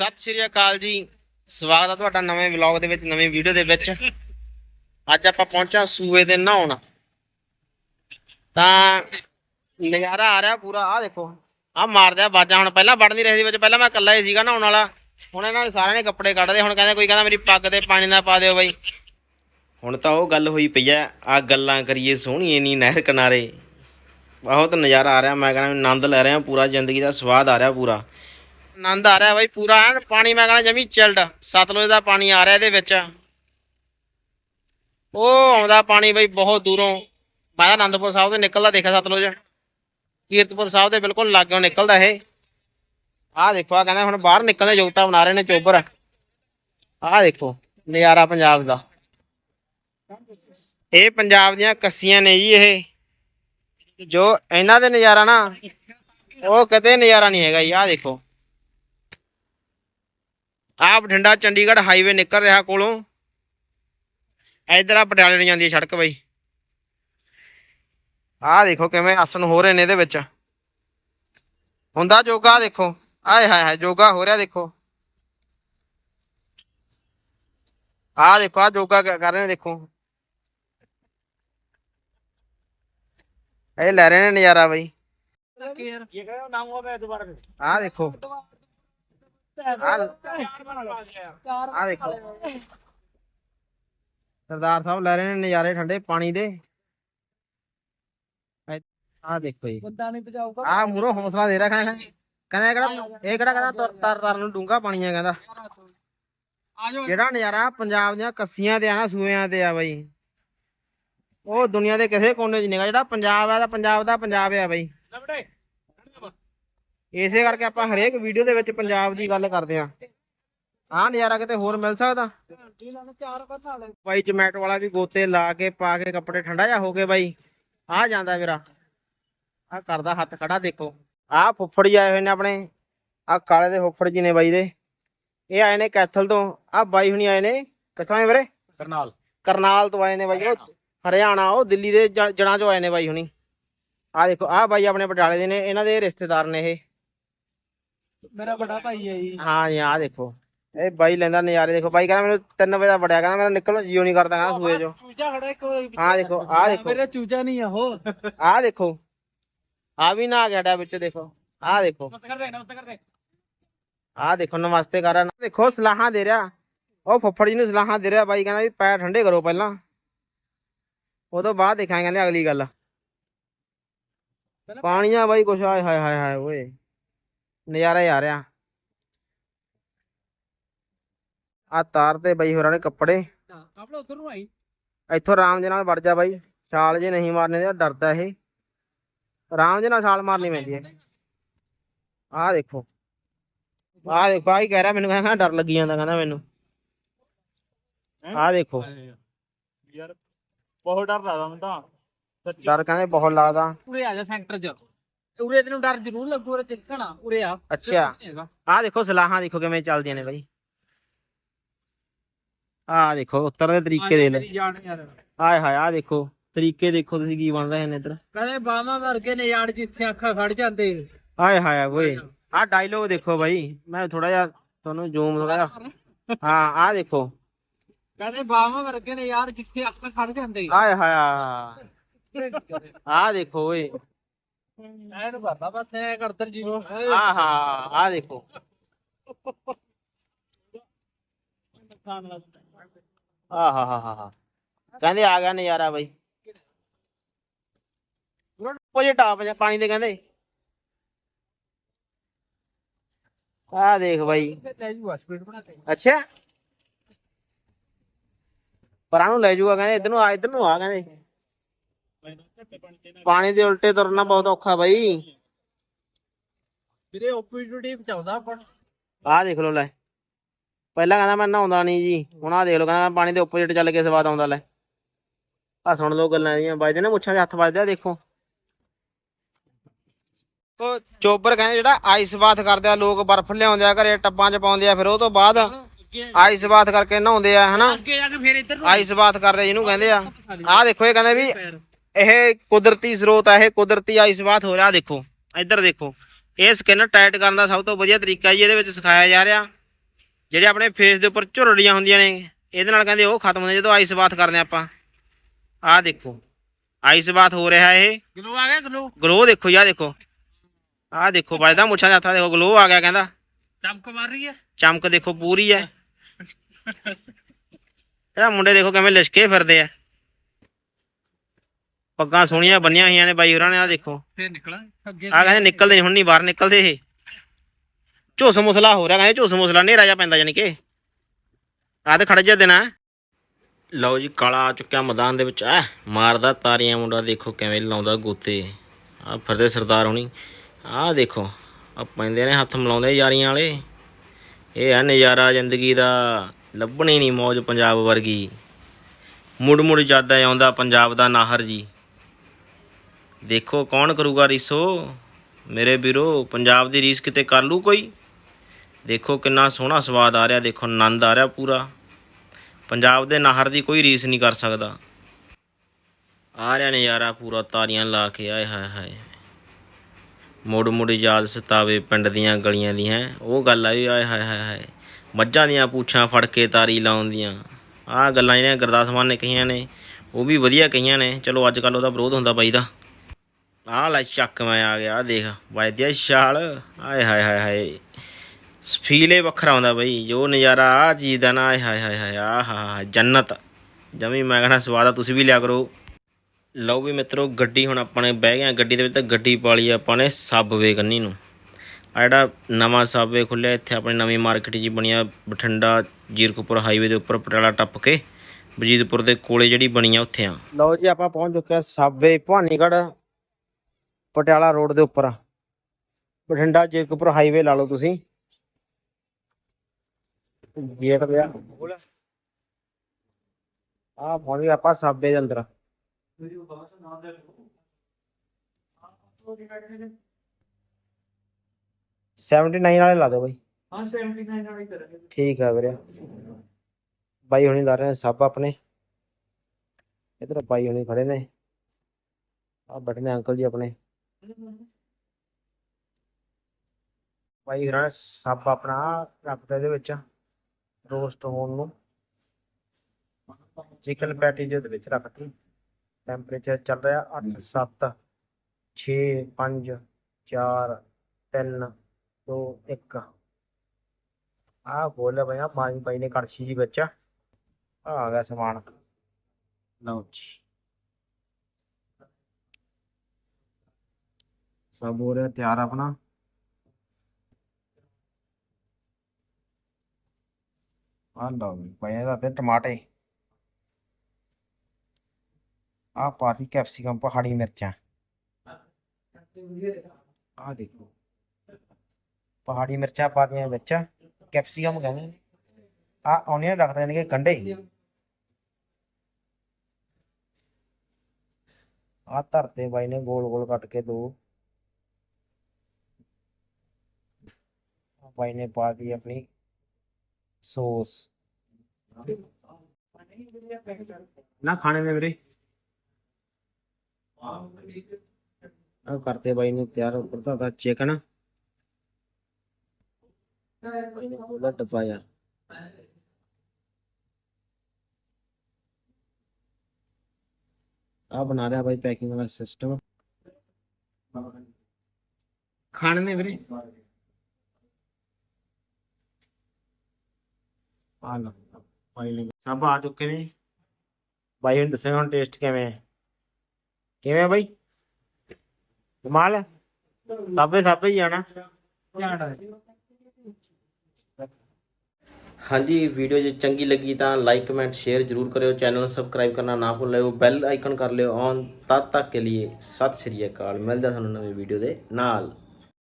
ਸਤਿ ਸ਼੍ਰੀ ਅਕਾਲ ਜੀ। ਸਵਾਗਤ ਹੈ ਤੁਹਾਡਾ ਨਵੇਂ ਵਲੌਗ ਦੇ ਵਿੱਚ, ਨਵੇਂ ਵੀਡੀਓ ਦੇ ਵਿੱਚ। ਅੱਜ ਆਪਾਂ ਪਹੁੰਚਾ ਸੂਏ ਦੇ ਨਹਾਉਣ। ਤਾਂ ਨਜ਼ਾਰਾ ਆ ਰਿਹਾ ਪੂਰਾ। ਆ ਦੇਖੋ ਆ ਮਾਰਦਿਆ ਬਾਜਾਂ। ਹੁਣ ਪਹਿਲਾਂ ਵੜ ਨਹੀਂ ਰਹੇ ਸੀ, ਵਿੱਚ ਪਹਿਲਾਂ ਮੈਂ ਇਕੱਲਾ ਹੀ ਸੀਗਾ ਨਹਾਉਣ ਵਾਲਾ। ਹੁਣ ਇਹਨਾਂ ਨੇ ਸਾਰਿਆਂ ਨੇ ਕੱਪੜੇ ਕੱਢਦੇ ਹੁਣ ਕਹਿੰਦੇ ਕੋਈ ਕਹਿੰਦਾ ਮੇਰੀ ਪੱਗ ਤੇ ਪਾਣੀ ਨਾ ਪਾ ਦਿਓ ਬਾਈ। ਹੁਣ ਤਾਂ ਉਹ ਗੱਲ ਹੋਈ ਪਈ ਆ ਆ ਗੱਲਾਂ ਕਰੀਏ ਸੋਹਣੀਏ ਨੀ ਨਹਿਰ ਕਿਨਾਰੇ। ਬਹੁਤ ਨਜ਼ਾਰਾ ਆ ਰਿਹਾ। ਮੈਂ ਕਹਿੰਦਾ ਆਨੰਦ ਲੈ ਰਿਹਾ ਪੂਰਾ ਜ਼ਿੰਦਗੀ ਦਾ ਸਵਾਦ ਆ ਰਿਹਾ ਪੂਰਾ। ਆਨੰਦ ਆ ਰਿਹਾ ਬਾਈ, ਪੂਰਾ ਐਨ ਪਾਣੀ ਮੈਂ ਕਹਿੰਦਾ ਜਮੀ ਚਿਲਡ ਸਤਲੁਜ ਦਾ ਪਾਣੀ ਆ ਰਿਹਾ ਇਹਦੇ ਵਿੱਚ। ਉਹ ਆਉਂਦਾ ਪਾਣੀ ਬਾਈ ਬਹੁਤ ਦੂਰੋਂ। ਮੈਂ ਤਾਂ ਆਨੰਦਪੁਰ ਸਾਹਿਬ ਤੋਂ ਨਿਕਲਦਾ ਦੇਖਿਆ ਸਤਲੁਜ। ਕੀਰਤਪੁਰ ਸਾਹਿਬ ਦੇ ਬਿਲਕੁਲ ਲਾਗਿਓਂ ਨਿਕਲਦਾ ਇਹ। ਆਹ ਦੇਖੋ ਆ ਕਹਿੰਦਾ ਹੁਣ ਬਾਹਰ ਨਿਕਲਣ ਦੀ ਯੋਗਤਾ ਬਣਾ ਰਹੇ ਨੇ ਚੋਬਰ। ਆਹ ਦੇਖੋ, ਨਜ਼ਾਰਾ ਪੰਜਾਬ ਦਾ। ਇਹ ਪੰਜਾਬ ਦੀਆਂ ਕੱਸੀਆਂ ਨੇ ਜੀ ਇਹ। ਜੋ ਇਹਨਾਂ ਦੇ ਨਜ਼ਾਰਾ ਨਾ, ਉਹ ਕਦੇ ਨਜ਼ਾਰਾ ਨਹੀਂ ਹੈਗਾ ਜੀ, ਆਹ ਦੇਖੋ। ਆ ਬਠਿੰਡਾ ਚੰਡੀਗੜ੍ਹ ਹਾਈਵੇ ਨਿਕਲ ਰਿਹਾ ਕੋਲੋਂ। ਇਧਰ ਆ ਪਟਿਆਲੇ ਨੂੰ ਜਾਂਦੀ ਹੈ ਸੜਕ ਬਾਈ। ਆਹ ਦੇਖੋ ਕਿਵੇਂ ਆਸਣ ਹੋ ਰਹੇ ਨੇ ਇਹਦੇ ਵਿੱਚ। ਹੁੰਦਾ ਜੋਗਾ ਦੇਖੋ। ਆਏ ਹਾਏ ਹਾਏ ਜੋਗਾ ਹੋ ਰਿਹਾ ਦੇਖੋ। ਆਹ ਦੇਖੋ ਆ ਜੋਗਾ ਕਰ ਰਹੇ ਨੇ ਦੇਖੋ। ਇਹ ਲੈ ਰਹੇ ਨੇ ਨਜ਼ਾਰਾ ਬਾਈ। ਇਹ ਕਹਿੰਦਾ ਨਾਮ ਹੋਵੇ ਦੁਬਾਰਾ ਆ ਦੇਖੋ। ਸਰਦਾਰ ਸਾਹਿਬ ਲੈ ਰਹੇ ਨੇ ਨਜ਼ਾਰੇ ਠੰਡੇ ਪਾਣੀ ਦੇ। ਆ ਦੇਖੋ ਜੀ। ਬੰਦਾ ਨਹੀਂ ਭਜਾਊਗਾ ਆ ਮੂਰੋ ਹੌਸਲਾ ਦੇ ਰੱਖਿਆ ਕਹਿੰਦਾ ਕਿਹੜਾ ਇਹ ਕਿਹੜਾ ਕਹਿੰਦਾ ਤਰ ਤਰ ਨੂੰ ਡੂੰਗਾ ਪਾਣੀ ਆ ਕਹਿੰਦਾ। ਜਿਹੜਾ ਨਜ਼ਾਰਾ ਪੰਜਾਬ ਦੀਆਂ ਕੱਸੀਆਂ ਤੇ ਆ ਨਾ ਸੂਇਆਂ ਤੇ ਆ ਬਾਈ। ਉਹ ਦੁਨੀਆ ਦੇ ਕਿਸੇ ਕੋਨੇ 'ਚ ਨਹੀਂਗਾ ਜਿਹੜਾ ਪੰਜਾਬ ਆ ਤਾਂ ਪੰਜਾਬ ਦਾ ਪੰਜਾਬ ਆ ਬਾਈ। ਇਸੇ ਕਰਕੇ ਆਪਾਂ ਹਰੇਕ ਵੀਡੀਓ ਦੇ ਵਿੱਚ ਪੰਜਾਬ ਦੀ ਗੱਲ ਕਰਦੇ ਆਂ ਆ ਨਜ਼ਾਰਾ ਕਿਤੇ ਹੋਰ ਮਿਲ ਸਕਦਾ? ਬਾਈ ਜਮੈਟ ਵਾਲਾ ਵੀ ਗੋਤੇ ਲਾ ਕੇ ਪਾ ਕੇ ਕੱਪੜੇ ਠੰਡਾ ਜਾ ਹੋ ਕੇ ਬਾਈ। ਆ ਜਾਂਦਾ ਵੀਰਾ। ਆ ਕਰਦਾ ਹੱਥ ਖੜਾ ਦੇਖੋ। ਆ ਫੁੱਫੜ ਜੀ ਆਏ ਹੋਏ ਨੇ ਆਪਣੇ। ਆ ਕਾਲੇ ਦੇ ਫੁੱਫੜ ਜੀ ਨੇ ਬਾਈ ਦੇ। ਇਹ ਆਏ ਨੇ ਕੈਥਲ ਤੋਂ। ਆ ਬਾਈ ਹੁਣੀ ਆਏ ਨੇ। ਕਿੱਥੋਂ ਆਏ ਵੀਰੇ? ਕਰਨਾਲ। ਕਰਨਾਲ ਤੋਂ ਆਏ ਨੇ ਬਾਈ। ਉਹ ਹਰਿਆਣਾ ਉਹ ਦਿੱਲੀ ਦੇ ਜਣਾ ਚੋਂ ਆਏ ਨੇ ਬਾਈ ਹੁਣੀ। ਆ ਦੇਖੋ ਆ ਬਾਈ ਆਪਣੇ ਪਟਿਆਲੇ ਦੇ ਨੇ। ਇਹਨਾਂ ਦੇ ਰਿਸ਼ਤੇਦਾਰ ਨੇ ਇਹ। ਮੇਰਾ ਬੜਾ ਭਾਈ ਹੈ ਜੀ। ਹਾਂ ਜੀ ਆ ਦੇਖੋ। ਇਹ ਬਾਈ ਲੈਂਦਾ ਨਜ਼ਾਰੇ ਦੇਖੋ। ਬਾਈ ਕਹਿੰਦਾ ਮੈਨੂੰ 3 ਵਜੇ ਦਾ ਬੜਿਆ ਕਹਿੰਦਾ ਮੇਰਾ ਨਿਕਲਣ ਜਿਉ ਨਹੀਂ ਕਰਦਾ ਕਹਿੰਦਾ ਸੂਏ ਚੋਂ। ਚੂਚਾ ਖੜਾ ਇੱਕ ਵਾਰੀ ਹਾਂ ਦੇਖੋ ਆ ਦੇਖੋ। ਮੇਰਾ ਚੂਚਾ ਨਹੀਂ ਆ ਉਹ। ਆ ਦੇਖੋ। ਆ ਵੀ ਨਾ ਗਿਆ ਡਾ ਵਿੱਚ ਦੇਖੋ। ਆ ਦੇਖੋ। ਮਸਤ ਕਰ ਦੇ ਨਮਸਤੇ ਕਰ ਦੇ ਆ ਦੇਖੋ ਨਮਸਤੇ ਕਰ ਰਿਹਾ। ਦੇਖੋ ਸਲਾਹਾਂ ਦੇ ਰਿਹਾ। ਉਹ ਫੁੱਫੜ ਜੀ ਨੂੰ ਸਲਾਹਾਂ ਦੇ ਰਿਹਾ ਬਾਈ ਕਹਿੰਦਾ ਵੀ ਪੈਰ ਠੰਡੇ ਕਰੋ ਪਹਿਲਾਂ। ਉਹ ਤੋਂ ਬਾਅਦ ਦੇਖਾਂਗੇ ਕਹਿੰਦੇ ਅਗਲੀ ਗੱਲ। ਪਾਣੀਆਂ ਬਾਈ ਕੁਛ ਆਏ ਹਾਏ ਹਾਏ ਹਾਏ ਓਏ। ਨਜ਼ਾਰਾ ਆ ਰਿਹਾ। ਆ ਤਾਰ ਤੇ ਬਈ ਹੋਰਾਂ ਨੇ ਕੱਪੜੇ। ਇੱਥੋਂ ਆਰਾਮ ਦੇ ਨਾਲ ਵੜ ਜਾ ਬਾਈ। ਛਾਲ ਜੇ ਨਹੀਂ ਮਾਰਨੇ ਦਾ ਡਰਦਾ ਇਹ। ਆਰਾਮ ਦੇ ਨਾਲ ਛਾਲ ਮਾਰਨੀ ਪੈਂਦੀ ਹੈ। ਆਹ ਦੇਖੋ। ਆਹ ਦੇਖੋ ਆਹੀ ਕਹਿ ਰਿਹਾ ਮੈਨੂੰ ਕਹਿੰਦਾ ਡਰ ਲੱਗੀ ਜਾਂਦਾ ਕਹਿੰਦਾ ਮੈਨੂੰ। ਆਹ ਦੇਖੋ। ਯਾਰ ਬਹੁਤ ਡਰ ਲੱਗਦਾ ਮੈਨੂੰ ਤਾਂ। ਡਰ ਕਹਿੰਦੇ ਬਹੁਤ ਲੱਗਦਾ। ਪੂਰੇ ਆ ਜਾ ਸੈਂਟਰ ਚ। ਉਰੇ ਤੈਨੂੰ ਡਰ ਜ਼ਰੂਰ ਲੱਗੂ ਉਰੇ ਤਿਲਕਣਾ ਉਰੇ ਆ। ਅੱਛਾ। ਆਹ ਦੇਖੋ ਸਲਾਹਾਂ ਦੇਖੋ ਕਿਵੇਂ ਚੱਲਦੀਆਂ ਨੇ ਬਾਈ। ਆਹ ਦੇਖੋ ਉੱਤਰ ਦੇ ਤਰੀਕੇ ਦੇ ਲੈ ਆਏ ਹਾਏ ਆਹ ਦੇਖੋ ਤਰੀਕੇ ਦੇਖੋ ਤੁਸੀਂ ਕੀ ਬਣ ਰਹੇ ਨੇ ਇੱਧਰ। ਕਹਿੰਦੇ ਬਾਵਾ ਵਰਗੇ ਨੇ ਯਾਰ ਜਿੱਥੇ ਅੱਖਾਂ ਖੜ ਜਾਂਦੇ। ਆਏ ਹਾਏ ਓਏ। ਆਹ ਡਾਇਲੋਗ ਦੇਖੋ ਬਾਈ ਮੈਂ ਥੋੜਾ ਜਿਹਾ ਤੁਹਾਨੂੰ ਜ਼ੂਮ ਵਗੈਰਾ ਹਾਂ ਆਹ ਦੇਖੋ। ਕਹਿੰਦੇ ਬਾਵਾ ਵਰਗੇ ਨੇ ਯਾਰ ਜਿੱਥੇ ਅੱਖਾਂ ਖੜ ਜਾਂਦੇ। ਆਏ ਹਾਏ। ਆਹ ਦੇਖੋ ਓਏ। ਐਨ ਕਰਦਾ ਬਸ, ਐ ਕਰਦਰ ਜੀ ਆਹ ਹਾਂ ਆਹ ਦੇਖੋ। ਆਹ ਹਾ ਹਾ ਹਾ ਕਹਿੰਦੇ ਆ ਗਿਆ ਨਜ਼ਾਰਾ ਬਾਈ। ਉਹ ਟਾਪ ਜਾਂ ਪਾਣੀ ਦੇ ਕਹਿੰਦੇ। ਆਹ ਦੇਖ ਬਾਈ। ਅੱਛਾ। ਪਰਾਂ ਨੂੰ ਲੈ ਜਾਊਗਾ ਕਹਿੰਦੇ, ਇੱਧਰ ਨੂੰ ਆ, ਇੱਧਰ ਨੂੰ ਆ ਕਹਿੰਦੇ। ਪਾਣੀ ਦੇ ਉਲਟੇ ਤੁਰਨਾ ਬਹੁਤ ਔਖਾ ਬਾਈ। ਵੀਰੇ ਓਪੀਡੀਟੀ ਬਚਾਉਂਦਾ ਆਪਾਂ ਆਹ ਦੇਖ ਲਓ ਲੈ। ਪਹਿਲਾਂ ਕਹਿੰਦਾ ਮੈਂ ਨਹਾਉਂਦਾ ਨਹੀਂ ਜੀ ਹੁਣ ਆਹ ਦੇਖ ਲਓ ਕਹਿੰਦਾ ਮੈਂ ਪਾਣੀ ਦੇ ਉੱਪਰ ਚੱਲ ਕੇ ਸਵਾਦ ਆਉਂਦਾ ਲੈ। ਆ ਸੁਣ ਲਓ ਗੱਲਾਂ ਇਹਦੀਆਂ ਵੱਜਦੇ ਨੇ ਮੁੱਛਾਂ 'ਚ ਹੱਥ ਵੱਜਦੇ ਆ ਦੇਖੋ। ਕੋ ਚੋਬਰ ਕਹਿੰਦੇ ਜਿਹੜਾ ਆਈਸ ਬਾਥ ਕਰਦੇ ਆ ਲੋਕ ਬਰਫ਼ ਲਿਆਉਂਦੇ ਆ ਘਰੇ ਟੱਬਾਂ 'ਚ ਪਾਉਂਦੇ ਆ ਫਿਰ ਉਹ ਤੋਂ ਬਾਅਦ ਆਈਸ ਬਾਥ ਕਰਕੇ ਨਹਾਉਂਦੇ ਆ ਹਨਾ? ਅੱਗੇ ਜਾ ਕੇ ਫੇਰ ਇੱਧਰ ਨੂੰ ਆਈਸ ਬਾਥ ਕਰਦੇ ਜਿਹਨੂੰ ਕਹਿੰਦੇ ਆ। ਆਹ ਦੇਖੋ ਇਹ ਕਹਿੰਦੇ ਵੀ ਇਹ ਕੁਦਰਤੀ ਸਰੋਤ ਆ ਇਹ ਕੁਦਰਤੀ ਆਈਸ ਬਾਥ ਹੋ ਰਿਹਾ ਦੇਖੋ ਇੱਧਰ ਦੇਖੋ ਇਹ ਸਕਿਨ ਟਾਈਟ ਕਰਨ ਦਾ ਸਭ ਤੋਂ ਵਧੀਆ ਤਰੀਕਾ ਜੀ ਇਹਦੇ ਵਿੱਚ ਸਿਖਾਇਆ ਜਾ ਰਿਹਾ। ਜਿਹੜੇ ਆਪਣੇ ਫੇਸ ਦੇ ਉੱਪਰ ਝੁਰੜੀਆਂ ਹੁੰਦੀਆਂ ਨੇ ਇਹਦੇ ਨਾਲ ਕਹਿੰਦੇ ਉਹ ਖਤਮ ਹੁੰਦੇ ਜਦੋਂ ਆਈਸ ਬਾਥ ਕਰਦੇ ਆਪਾਂ। ਆਹ ਦੇਖੋ ਆਈਸ ਬਾਥ ਹੋ ਰਿਹਾ ਇਹ। ਗਲੋ ਆ ਗਿਆ ਗਲੋ ਗਲੋ ਦੇਖੋ ਯਾ ਦੇਖੋ। ਆਹ ਦੇਖੋ ਵੱਜਦਾ ਮੁੱਛਾਂ ਦੇ ਹੱਥਾਂ ਦੇਖੋ ਗਲੋ ਆ ਗਿਆ ਕਹਿੰਦਾ। ਚਮਕ ਮਾਰ ਰਹੀ ਹੈ? ਚਮਕ ਦੇਖੋ ਪੂਰੀ ਹੈ। ਇਹਦਾ ਮੁੰਡੇ ਦੇਖੋ ਕਿਵੇਂ ਲਿਸ਼ਕੇ ਫਿਰਦੇ ਆ। ਪੱਗਾਂ ਸੋਹਣੀਆਂ ਬੰਨੀਆਂ ਹੋਈਆਂ ਨੇ ਬਾਈ ਹੋਰਾਂ ਨੇ ਆ ਦੇਖੋ। ਫੇਰ ਨਿਕਲਾਂ ਅੱਗੇ ਆ ਕਹਿੰਦੇ ਨਿਕਲਦੇ ਨਹੀਂ ਹੁਣ ਨਹੀਂ ਬਾਹਰ ਨਿਕਲਦੇ ਇਹ। ਝੁੱਸ ਮੁਸਲਾ ਹੋ ਰਿਹਾ ਕਹਿੰਦੇ ਝੁੱਸ ਮੁਸਲਾ ਨੇਰਾ ਜਾ ਪੈਂਦਾ ਜਾਨੀ ਕਿ। ਆ ਤੇ ਖੜ ਜਾ ਦੇਣਾ ਲਓ ਜੀ ਕਾਲਾ ਆ ਚੁੱਕਿਆ ਮੈਦਾਨ ਦੇ ਵਿੱਚ ਆ ਮਾਰਦਾ ਤਾਰੀਆਂ ਮੁੰਡਾ ਦੇਖੋ ਕਿਵੇਂ ਲਾਉਂਦਾ ਗੋਤੇ। ਆ ਫਿਰਦੇ ਸਰਦਾਰ ਹੋਣੀ। ਆ ਦੇਖੋ ਆ ਪੈਂਦੇ ਨੇ ਹੱਥ ਮਿਲਾਉਂਦੇ ਯਾਰੀਆਂ ਵਾਲੇ। ਇਹ ਆ ਨਜ਼ਾਰਾ ਜ਼ਿੰਦਗੀ ਦਾ ਲੱਭਣੀ ਨਹੀਂ ਮੌਜ ਪੰਜਾਬ ਵਰਗੀ। ਮੁੜ ਮੁੜ ਯਾਦ ਆਉਂਦਾ ਪੰਜਾਬ ਦਾ ਨਾਹਰ ਜੀ। ਦੇਖੋ ਕੌਣ ਕਰੂਗਾ ਰੀਸੋ? ਮੇਰੇ ਵੀਰੋ, ਪੰਜਾਬ ਦੀ ਰੀਸ ਕਿਤੇ ਕਰ ਲੂ ਕੋਈ? ਦੇਖੋ ਕਿੰਨਾ ਸੋਹਣਾ ਸਵਾਦ ਆ ਰਿਹਾ, ਦੇਖੋ ਆਨੰਦ ਆ ਰਿਹਾ ਪੂਰਾ। ਪੰਜਾਬ ਦੇ ਨਹਿਰ ਦੀ ਕੋਈ ਰੀਸ ਨਹੀਂ ਕਰ ਸਕਦਾ। ਆ ਰਿਹਾ ਨਜ਼ਾਰਾ ਪੂਰਾ ਤਾਰੀਆਂ ਲਾ ਕੇ, ਆਏ ਹਾਏ ਹਾਏ। ਮੁੜ ਮੁੜ ਯਾਦ ਸਤਾਵੇ ਪਿੰਡ ਦੀਆਂ ਗਲੀਆਂ ਦੀਆਂ। ਉਹ ਗੱਲ ਆਈ, ਆਏ ਹਾਏ ਹਾਏ ਹਾਏ। ਮੱਝਾਂ ਦੀਆਂ ਪੂਛਾਂ ਫੜ ਕੇ ਤਾਰੀ ਲਾਉਂਦੀਆਂ ਆਹ ਗੱਲਾਂ ਜਿਹੜੀਆਂ ਗੁਰਦਾਸ ਮਾਨ ਨੇ ਕਹੀਆਂ ਨੇ, ਉਹ ਵੀ ਵਧੀਆ ਕਹੀਆਂ ਨੇ। ਚਲੋ ਅੱਜ ਕੱਲ ਉਹਦਾ ਵਿਰੋਧ ਹੁੰਦਾ ਬਾਈ ਦਾ। ਆਹ ਲੈ ਚੱਕ ਮੈਂ ਆ ਗਿਆ, ਆਹ ਦੇਖ ਵਜਦਿਆ ਛਾਲ। ਆਏ ਹਾਏ ਹਾਏ ਹਾਏ। ਫੀਲੇ ਵੱਖਰਾ ਆਉਂਦਾ ਬਈ, ਜੋ ਨਜ਼ਾਰਾ ਆ ਚੀਜ਼ ਦਾ ਨਾ, ਆਏ ਹਾਏ ਹਾਏ ਹਾਏ, ਆਹ ਹਾ ਜੰਨਤ। ਜਮੀ ਮੈਂ ਕਹਿੰਦਾ ਸਵਾਦ ਆ, ਤੁਸੀਂ ਵੀ ਲਿਆ ਕਰੋ। ਲਓ ਵੀ ਮਿੱਤਰੋ, ਗੱਡੀ ਹੁਣ ਆਪਾਂ ਨੇ ਬਹਿ ਗਏ ਗੱਡੀ ਦੇ ਵਿੱਚ ਤਾਂ ਗੱਡੀ ਪਾਲੀ ਆਪਾਂ ਨੇ ਸਬਵੇ ਕੰਨੀ ਨੂੰ। ਆ ਜਿਹੜਾ ਨਵਾਂ ਸਬਵੇ ਖੁੱਲਿਆ ਇੱਥੇ ਆਪਣੀ ਨਵੀਂ ਮਾਰਕੀਟ ਜੀ ਬਣੀ ਬਠਿੰਡਾ ਜੀਰਕਪੁਰ ਹਾਈਵੇ ਦੇ ਉੱਪਰ ਪਟਿਆਲਾ ਟੱਪ ਕੇ ਬਜੀਤਪੁਰ ਦੇ ਕੋਲੇ ਜਿਹੜੀ ਬਣੀ ਆ, ਉੱਥੇ ਆ। ਲਓ ਜੀ, ਆਪਾਂ ਪਹੁੰਚ ਚੁੱਕੇ ਆ ਸਬਵੇ ਭਵਾਨੀਗੜ੍ਹ। ਪਟਿਆਲਾ ਰੋਡ ਦੇ ਉੱਪਰ ਬਠਿੰਡਾ ਜੀਰਕਪੁਰ ਹਾਈਵੇ ਲਾ ਲਓ ਤੁਸੀਂ। ਗੇਟ ਦੇ ਆ ਆ ਗਏ ਆਪਾਂ ਸਬਵੇ ਦੇ ਅੰਦਰ ਸੈਵਨਟੀ ਨਾਈਨ ਵਾਲੇ ਲਾ ਦਿਓ ਬਾਈ। ਹਾਂ 79 ਵਾਲੀ ਕਰਾਂਗੇ। ਠੀਕ ਆ ਵੀਰੇ। ਬਾਈ ਹੁਣੀ ਲਾ ਰਹੇ ਨੇ ਸਭ ਆਪਣੇ। ਇਧਰ ਬਾਈ ਹੁਣੀ ਖੜੇ ਨੇ। ਆ ਬੈਠੇ ਨੇ ਅੰਕਲ ਜੀ ਆਪਣੇ। ਬਾਈ ਹਰਾਂ ਸਭ ਆਪਣਾ ਰੱਖਦੇ ਇਹਦੇ ਵਿੱਚ ਰੋਸਟ ਹੋਣ ਨੂੰ। ਚਿਕਨ ਪੈਟੀ ਦੇ ਵਿੱਚ ਰੱਖਤੀ। ਟੈਂਪਰੇਚਰ ਚੱਲ ਰਿਹਾ 8 7 6 5 4 3 2 1 ਆ ਬੋਲੇ ਭਈਆ ਪਾਣੀ ਪਾਈ ਨੇ ਕੜਛੀ ਜੀ ਵਿੱਚ। ਆ ਆ ਗਿਆ ਸਮਾਨ। ਲਓ ਜੀ। ਸਭ ਹੋ ਰਿਹਾ, ਤਿਆਰ ਆਪਣਾ? ਆ ਲਓ ਜੀ, ਪਏ ਦਾ ਤੇ ਟਮਾਟੇ। ਆ ਪਾਤੀ ਕੈਪਸਿਕਮ, ਪਹਾੜੀ ਮਿਰਚਾਂ। ਆ ਦੇਖੋ। ਪਹਾੜੀ ਮਿਰਚਾਂ ਪਾਤੀਆਂ ਵਿੱਚ, ਕੈਪਸਿਕਮ ਕਹਿੰਦੇ ਨੇ ਆ ਔਨੀਅਨ ਰੱਖਦੇ ਨੇ ਕਿ ਗੰਢੇ। ਆ ਧਰਤੇ ਬਾਈ ਨੇ ਗੋਲ ਗੋਲ ਕੱਟ ਕੇ ਦੋ। ਬਾਈ ਨੇ ਪਾ ਦੀ ਆਪਣੀ ਸੌਸ। ਨਾ ਖਾਣੇ ਦੇ ਵੀਰੇ। ਆ ਕਰਤੇ ਬਾਈ ਨੇ ਤਿਆਰ ਉੱਪਰ ਦਾ ਚਿਕਨ ਉਹਦਾ ਡੱਬਾ ਆ ਬਣਾ ਰਿਹਾ ਬਾਈ ਪੈਕਿੰਗ ਵਾਲਾ ਸਿਸਟਮ ਖਾਣੇ ਨੇ ਵੀਰੇ। ਆ ਲਓ ਬਾਈ ਨੇ ਸਭ ਆ ਚੁੱਕੇ ਨੇ? ਬਾਈ ਹੁਣ ਦੱਸੇਗਾ ਹੁਣ ਟੇਸਟ ਕਿਵੇਂ ਹੈ ਕਿਵੇਂ ਹੈ ਬਾਈ? ਕਮਾਲ ਸਭੇ ਸਭੇ ਹੀ ਆਣਾ ਹਾਂਜੀ ਵੀਡੀਓ ਜੇ ਚੰਗੀ ਲੱਗੀ ਤਾਂ ਲਾਈਕ ਕਮੈਂਟ ਸ਼ੇਅਰ ਜਰੂਰ ਕਰਿਓ। ਚੈਨਲ ਨੂੰ ਸਬਸਕ੍ਰਾਈਬ ਕਰਨਾ ਨਾ ਭੁੱਲਿਓ। ਬੈਲ ਆਈਕਨ ਕਰ ਲਿਓ ਔਨ ਤਦ ਤੱਕ ਕੇ ਲਈ ਸਤਿ ਸ਼੍ਰੀ ਅਕਾਲ। ਮਿਲਦਾ ਤੁਹਾਨੂੰ ਨਵੀਂ ਵੀਡੀਓ ਦੇ ਨਾਲ।